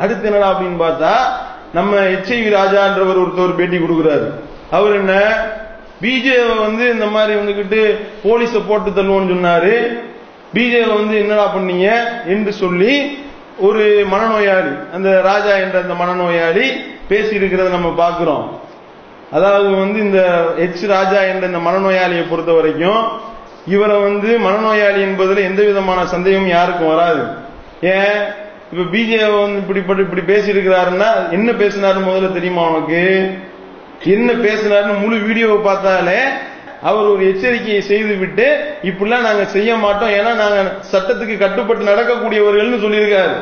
அடுத்து என்னடா அப்படின்னு பார்த்தா நம்ம எச்ஐவி ராஜான்றவர் ஒருத்தர் பேட்டி கொடுக்குறாரு. அவர் என்ன? பிஜேவை வந்து இந்த மாதிரி வந்துகிட்டு போலீஸ போட்டு தள்ளுவோம்னு சொன்னாரு. பிஜேவை வந்து என்னடா பண்ணீங்க என்று சொல்லி ஒரு மனநோயாளி அந்த ராஜா என்ற அந்த மனநோயாளி பேசி இருக்கிறத நம்ம பார்க்கிறோம். அதாவது வந்து இந்த எச் ராஜா என்ற இந்த மனநோயாளியை பொறுத்த வரைக்கும் இவரை வந்து மனநோயாளி என்பதில் எந்த விதமான சந்தேகமும் யாருக்கும் வராது. ஏன்? இப்ப பிஜே வந்து இப்படி பேசி இருக்கிறாருன்னா என்ன பேசினாரு முதல்ல தெரியுமா உனக்கு? என்ன பேசினாருன்னு முழு வீடியோவை பார்த்தாலே அவர் ஒரு எச்சரிக்கையை செய்து விட்டு இப்படிலாம் நாங்க செய்ய மாட்டோம். ஏன்னா நாங்க சட்டத்துக்கு கட்டுப்பட்டு நடக்கக்கூடியவர்கள்னு சொல்லியிருக்காரு.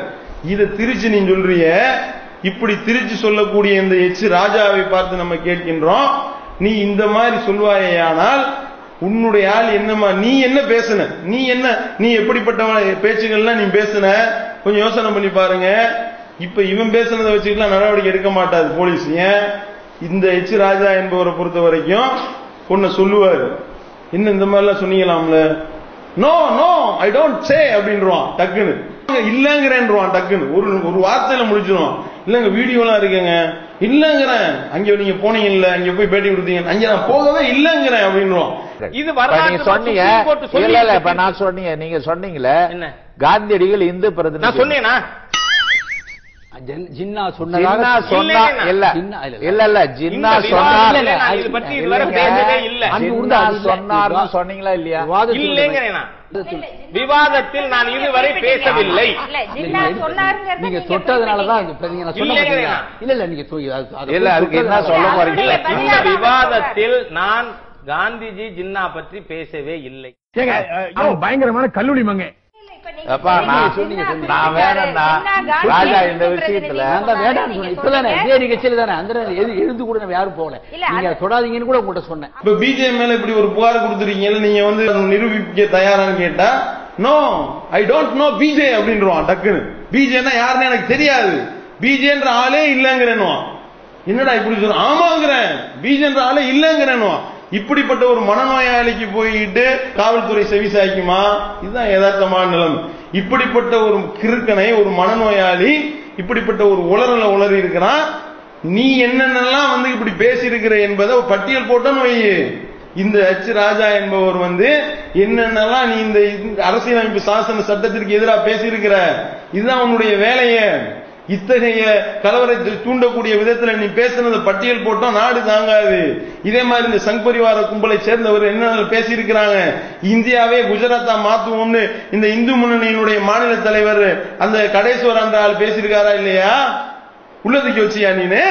இதை திருச்சி நீ சொல்றிய இப்படி திருச்சி சொல்லக்கூடிய இந்த எச் ராஜாவை பார்த்து நம்ம கேட்கின்றோம். நீ இந்த மாதிரி சொல்வாயானால் உன்னுடைய ஆள் என்னமா நீ என்ன பேசுன? நீ என்ன நீ எப்படிப்பட்ட பேச்சுகள்லாம் நீ பேசுன? கொஞ்சம் யோசனை பண்ணி பாருங்க. இப்ப இவன் பேசுனதை வச்சுக்கலாம் நடவடிக்கை எடுக்க மாட்டாது போலீஸ். ஏன்? இந்த எச் ராஜா என்பவரை பொறுத்த வரைக்கும் பொண்ண சொல்லுவாரு. இன்னும் இந்த மாதிரிலாம் சொன்னீங்களாம்ல? No no I don't say அப்படின்றான் டக்குன்னு. இல்லங்கிறேன்றான் டக்குன்னு. ஒரு ஒரு வார்த்தையில முடிச்சிருவான். இல்லங்க வீடியோலாம் இருக்குங்க. இல்லங்கிறேன் அங்க நீங்க போனீங்கல்ல அங்க போய் பேட்டி கொடுத்தீங்க அங்க நான் போகவே இல்லங்கிறேன் அப்படின்றான் இது நீங்க சொன்னீங்க இல்ல இல்ல இப்ப. நான் சொன்னீங்க நீங்க சொன்னீங்களே என்ன? காந்தியடிகள் இந்து பிரதிநிதி நான் சொன்னேனா ஜின்- ஜின்னா சொன்னா இல்லைன்னா. இல்ல இல்ல. இல்ல இல்ல ஜின்னா சொன்னா இல்ல. இல்ல. சொன்னார்னு சொன்னீங்களா இல்லையா இல்லைங்கிறேன். விவாதத்தில் நான் இதுவரை பேசவில்லை. நீங்க தொட்டதுனாலதான். இல்ல இல்ல நீங்க இல்ல, அதுக்கு என்ன சொல்ல போறீங்க? இந்த விவாதத்தில் நான் காந்திஜி ஜின்னா பற்றி பேசவே இல்லை. பயங்கரமான கல்லூரி மங்க அப்பா, நான் சொன்னீங்க, சொன்னீங்க. நான் வேணும்னா ராஜா இந்த விஷயத்துல. நான் தான் வேண்டாம்னு சொன்னேன். இப்பதானே இதே நிகழ்ச்சியில தானே? அந்த எழுந்து கூட நம்ம யாரும் போகல. நீங்க தொடாதீங்கன்னு கூட உங்கள்ட்ட சொன்னேன். இப்ப பிஜே மேல இப்படி ஒரு புகார் கொடுத்துருக்கீங்கல்ல நீங்க வந்து நிரூபிக்க தயாரான்னு கேட்டா no I don't know PJ அப்படின்றான் டக்குன்னு. பிஜேன்னா யாருன்னு எனக்கு தெரியாது. பிஜேன்ற ஆளே இல்லங்கிறேன்னுவான். என்னடா இப்படி சொல்ற ஆமாங்கிறேன். பிஜேன்ற ஆளே இல்லங்கிறேன்னுவான். இப்படிப்பட்ட ஒரு மனநோயாளிக்கு போயிட்டு காவல்துறை செவி சாய்க்குமா? இதுதான் யதார்த்தமான நிலைமை. இப்படிப்பட்ட ஒரு கிறுக்கனை ஒரு மனநோயாளி இப்படிப்பட்ட ஒரு உளறல உளறி இருக்கிறான் நீ என்னென்னலாம் வந்து இப்படி பேசியிருக்கிற என்பதை பட்டியல் போட்டோன்னு வை. இந்த எச் ராஜா என்பவர் வந்து என்னென்னலாம் நீ இந்த அரசியலமைப்பு சாசன சட்டத்திற்கு எதிராக பேசியிருக்கிற? இதுதான் உன்னுடைய வேலையை. இத்தகைய கலவரத்தை தூண்டக்கூடிய விதத்தில் நீ பேசுனத பட்டியல் போட்டோம் நாடு தாங்காது. இதே மாதிரி இந்த சங் பரிவார கும்பலை சேர்ந்தவர் என்ன பேசியிருக்கிறாங்க? இந்தியாவே குஜராத்தா மாத்துவோம்னு இந்த இந்து முன்னணியினுடைய மாநில தலைவர் அந்த கடைசுவர் அந்த ஆள் பேசியிருக்காரா இல்லையா? உள்ளதுக்கு வச்சியா நீனு?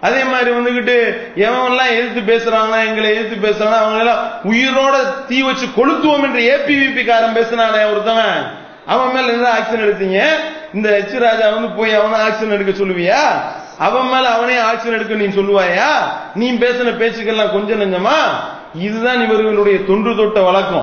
அதே மாதிரி வந்துகிட்டு எவன்லாம் எதிர்த்து பேசுறாங்களா எங்களை எதிர்த்து பேசுறாங்க அவங்க எல்லாம் உயிரோட தீ வச்சு கொளுத்துவோம் என்று ஏபிவிபி காரன் பேசினானே ஒருத்தவன். அவன் மேல என்ன ஆக்ஷன் எடுத்தீங்க? இந்த எச் ராஜா வந்து போய் அவனை ஆக்ஷன் எடுக்க சொல்லுவியா? அவன் மேல அவனே ஆக்ஷன் எடுக்க நீ சொல்லுவாயா? நீ பேசின பேச்சுக்கெல்லாம் கொஞ்சம் நெஞ்சமா? இதுதான் இவர்களுடைய தொன்று தொட்ட வழக்கம்.